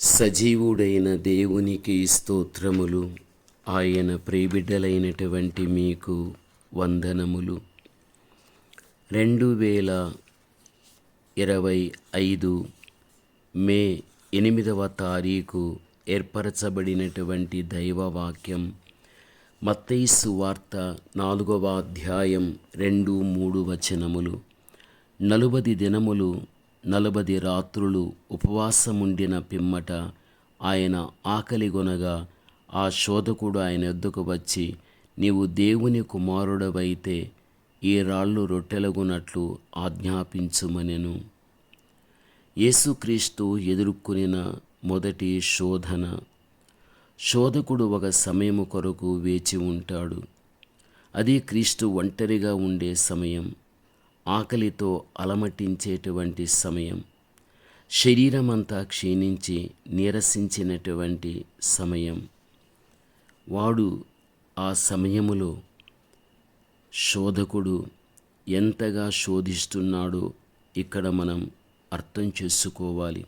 సజీవుడైన దేవునికి స్తోత్రములు. ఆయన ప్రేబిడ్డలైనటువంటి మీకు వందనములు. రెండు వేల ఇరవై ఐదు మే ఎనిమిదవ తారీఖు ఏర్పరచబడినటువంటి దైవవాక్యం మత్తైసు వార్త నాలుగవ అధ్యాయం రెండు మూడు వచనములు. నలుబది దినములు నలభది రాత్రులు ఉపవాసముండిన పిమ్మట ఆయన ఆకలిగొనగా ఆ శోధకుడు ఆయన ఎద్దుకు వచ్చి నీవు దేవుని కుమారుడవైతే ఈ రాళ్ళు రొట్టెలగునట్లు ఆజ్ఞాపించుమనెను. యేసుక్రీస్తు ఎదుర్కొనిన మొదటి శోధన. శోధకుడు ఒక సమయము కొరకు వేచి ఉంటాడు. అది క్రీస్తు ఒంటరిగా ఉండే సమయం. ఆకలితో అలమటించేటువంటి సమయం శరీరమంతా క్షీణించి నీరసించినటువంటి సమయం. వాడు ఆ సమయములో శోధకుడు ఎంతగా శోధిస్తున్నాడో ఇక్కడ మనం అర్థం చేసుకోవాలి.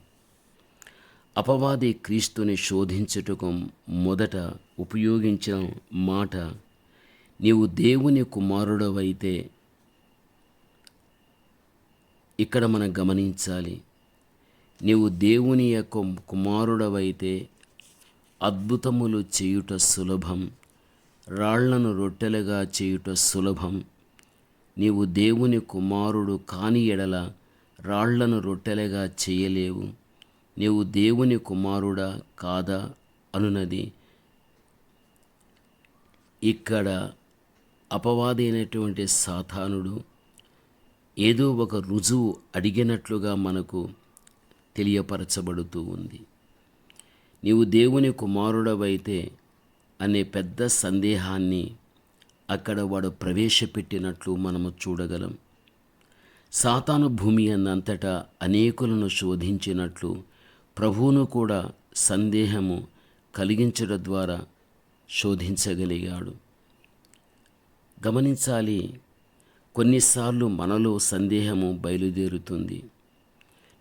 అపవాది క్రీస్తుని శోధించుటకు మొదట ఉపయోగించిన మాట నీవు దేవుని కుమారుడవైతే ఇక్కడ మనం గమనించాలి. నీవు దేవుని యొక్క కుమారుడవైతే అద్భుతములు చేయుట సులభం. రాళ్ళను రొట్టెలుగా చేయుట సులభం. నీవు దేవుని కుమారుడు కాని ఎడల రాళ్ళను రొట్టెలుగా చేయలేవు. నీవు దేవుని కుమారుడా కాదా అనునది ఇక్కడ అపవాదైనటువంటి సాతానుడు ఏదో ఒక రుజువు అడిగినట్లుగా మనకు తెలియపరచబడుతూ ఉంది. నీవు దేవుని కుమారుడవైతే అనే పెద్ద సందేహాన్ని అక్కడ వాడు ప్రవేశపెట్టినట్లు మనము చూడగలం. సాతాను భూమి అన్నంతటా అనేకులను శోధించినట్లు ప్రభువును కూడా సందేహము కలిగించడం ద్వారా శోధించగలిగాడు. గమనించాలి కొన్నిసార్లు మనలో సందేహము బయలుదేరుతుంది.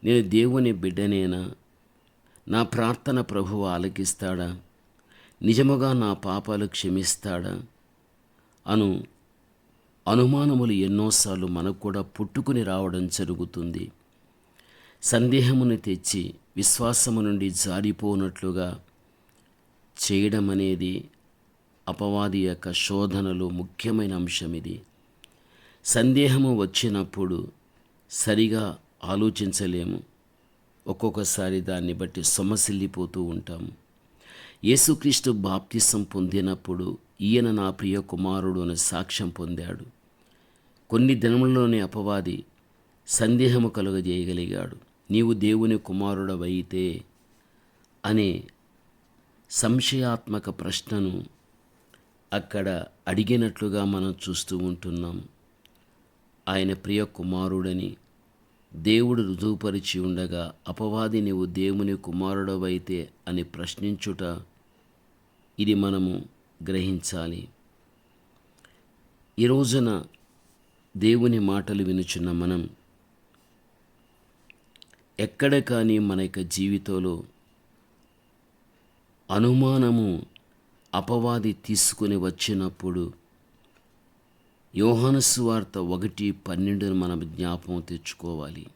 నేను దేవుని బిడ్డనేనా? నా ప్రార్థన ప్రభువు ఆలకిస్తాడా? నిజముగా నా పాపాలు క్షమిస్తాడా? అను అనుమానములు ఎన్నోసార్లు మనకు కూడా పుట్టుకుని రావడం జరుగుతుంది. సందేహమును తెచ్చి విశ్వాసము నుండి జారిపోనట్లుగా చేయడం అనేది అపవాది యొక్క శోధనలో ముఖ్యమైన అంశం ఇది సందేహము వచ్చినప్పుడు సరిగా ఆలోచించలేము. ఒక్కొక్కసారి దాన్ని బట్టి సొమ్మసిల్లిపోతూ ఉంటాము యేసుక్రీస్తు బాప్తిసం పొందినప్పుడు ఈయన నా ప్రియ కుమారుడు అని సాక్ష్యం పొందాడు. కొన్ని దినములలోనే అపవాది సందేహము కలుగజేయగలిగాడు. నీవు దేవుని కుమారుడవైతే అనే సంశయాత్మక ప్రశ్నను అక్కడ అడిగినట్లుగా మనం చూస్తూ ఉంటున్నాం. ఆయన ప్రియ కుమారుడని దేవుడు రుజువుపరిచి ఉండగా అపవాది నీవు దేవుని కుమారుడవైతే అని ప్రశ్నించుట ఇది మనము గ్రహించాలి. ఈ రోజున దేవుని మాటలు వినుచున్న మనం ఎక్కడ కానీ మన యొక్క జీవితంలో అనుమానము అపవాది తీసుకుని వచ్చినప్పుడు యోహాను వార్త ఒకటి పన్నెండును మనం జ్ఞాపకం తెచ్చుకోవాలి.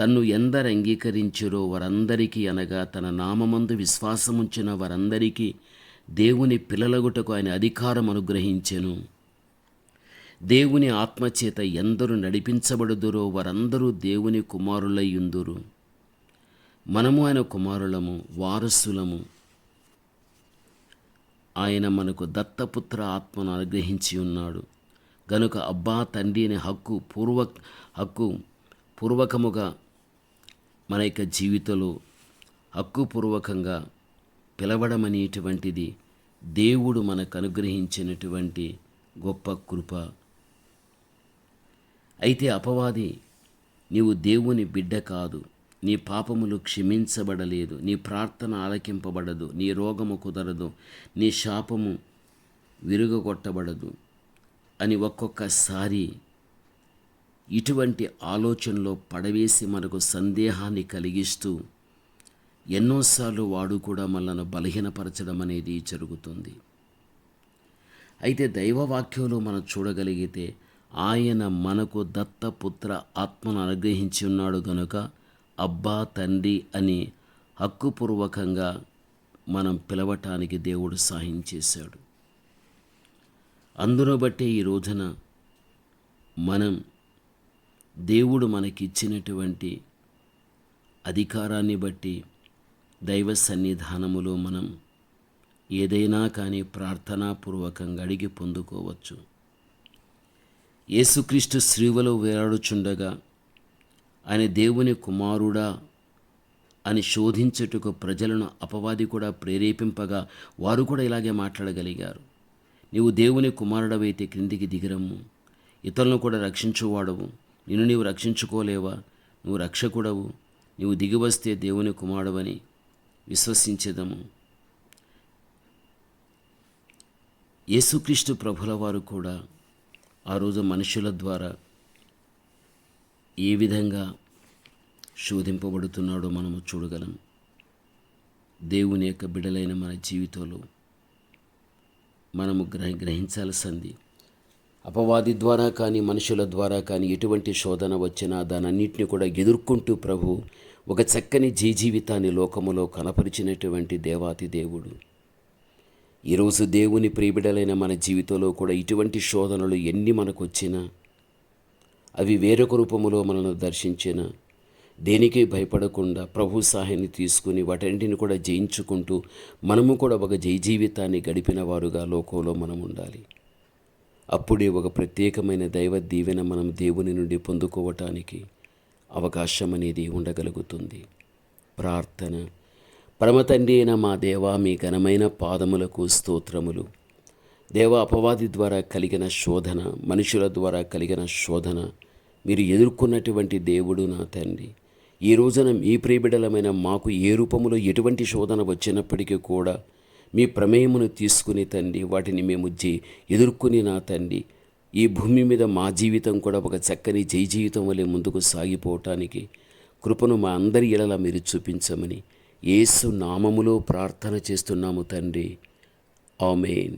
తన్ను ఎందరు అంగీకరించారో వారందరికీ అనగా తన నామమందు విశ్వాసముంచిన వారందరికీ దేవుని పిల్లలగుటకు ఆయన అధికారం అనుగ్రహించెను. దేవుని ఆత్మచేత ఎందరు నడిపించబడుదురో వారందరూ దేవుని కుమారులయ్యుందురు మనము ఆయన కుమారులము వారసులము. ఆయన మనకు దత్తపుత్ర ఆత్మను అనుగ్రహించి ఉన్నాడు. గనుక అబ్బా తండ్రి అనే హక్కు పూర్వ హక్కు పూర్వకముగా మన యొక్క జీవితంలో హక్కుపూర్వకంగా పిలవడం అనేటువంటిది దేవుడు మనకు అనుగ్రహించినటువంటి గొప్ప కృప. అయితే అపవాది నీవు దేవుని బిడ్డ కాదు. నీ పాపములు క్షమించబడలేదు నీ ప్రార్థన ఆలకింపబడదు నీ రోగము కుదరదు నీ శాపము విరుగగొట్టబడదు అని ఒక్కొక్కసారి ఇటువంటి ఆలోచనలో పడవేసి మనకు సందేహాన్ని కలిగిస్తూ ఎన్నోసార్లు వాడు కూడా మనల్ని బలహీనపరచడం అనేది జరుగుతుంది. అయితే దైవవాక్యంలో మనం చూడగలిగితే ఆయన మనకు దత్తపుత్ర ఆత్మను అనుగ్రహించి ఉన్నాడు గనుక అబ్బా తండ్రి అని హక్కుపూర్వకంగా మనం పిలవటానికి దేవుడు సహాయం చేశాడు. అందును బట్టే ఈ రోజున మనం దేవుడు మనకిచ్చినటువంటి అధికారాన్ని బట్టి దైవ సన్నిధానములో మనం ఏదైనా కానీ ప్రార్థనాపూర్వకంగా అడిగి పొందుకోవచ్చు. యేసుక్రీస్తు శ్రీవలో వేలాడుచుండగా ఆయన దేవుని కుమారుడా అని శోధించుటకు ప్రజలను అపవాది కూడా ప్రేరేపింపగా వారు కూడా ఇలాగే మాట్లాడగలిగారు. నీవు దేవుని కుమారుడవైతే క్రిందికి దిగిరమ్ము. ఇతరులను కూడా రక్షించువాడవు. నిన్ను నీవు రక్షించుకోలేవా? నువ్వు రక్షకుడవు. నీవు దిగివస్తే దేవుని కుమారుడవని విశ్వసించేదము. యేసుక్రీస్తు ప్రభుల వారు కూడా ఆ రోజు మనుషుల ద్వారా ఏ విధంగా శోధింపబడుతున్నాడో మనము చూడగలం. దేవుని యొక్క బిడలైన మన జీవితంలో మనము గ్రహ గ్రహించాల్సింది అపవాది ద్వారా కానీ మనుషుల ద్వారా కానీ ఎటువంటి శోధన వచ్చినా దానన్నింటిని కూడా ఎదుర్కొంటూ ప్రభు ఒక చక్కని జీ జీవితాన్ని లోకములో కనపరిచినటువంటి దేవాతి దేవుడు. ఈరోజు దేవుని ప్రియబిడలైన మన జీవితంలో కూడా ఇటువంటి శోధనలు ఎన్ని మనకు వచ్చినా అవి వేరొక రూపములో మనల్ని దర్శించిన. దేనికి భయపడకుండా ప్రభు సహాయాన్ని తీసుకుని వాటన్నిటిని కూడా జయించుకుంటూ మనము కూడా ఒక జై జీవితాన్ని గడిపిన వారుగా లోకంలో మనం ఉండాలి. అప్పుడే ఒక ప్రత్యేకమైన దైవ దీవెన మనం దేవుని నుండి పొందుకోవటానికి అవకాశం అనేది ఉండగలుగుతుంది. ప్రార్థన. పరమతండ్రి అయిన మా దేవా మీ ఘనమైన పాదములకు స్తోత్రములు. దేవ అపవాది ద్వారా కలిగిన శోధన మనుషుల ద్వారా కలిగిన శోధన మీరు ఎదుర్కొన్నటువంటి దేవుడు నా తండ్రి. ఈ రోజున మీ ప్రియబిడలమైన మాకు ఏ రూపంలో ఎటువంటి శోధన వచ్చినప్పటికీ కూడా మీ ప్రమేయమును తీసుకుని తండ్రి వాటిని మేము జీ ఎదుర్కొని నా తండ్రి. ఈ భూమి మీద మా జీవితం కూడా ఒక చక్కని జై జీవితం వలె ముందుకు సాగిపోవటానికి కృపను మా అందరి ఇళ్ళలా మీరు చూపించమని ఏసు నామములో ప్రార్థన చేస్తున్నాము తండ్రి. ఆమెన్.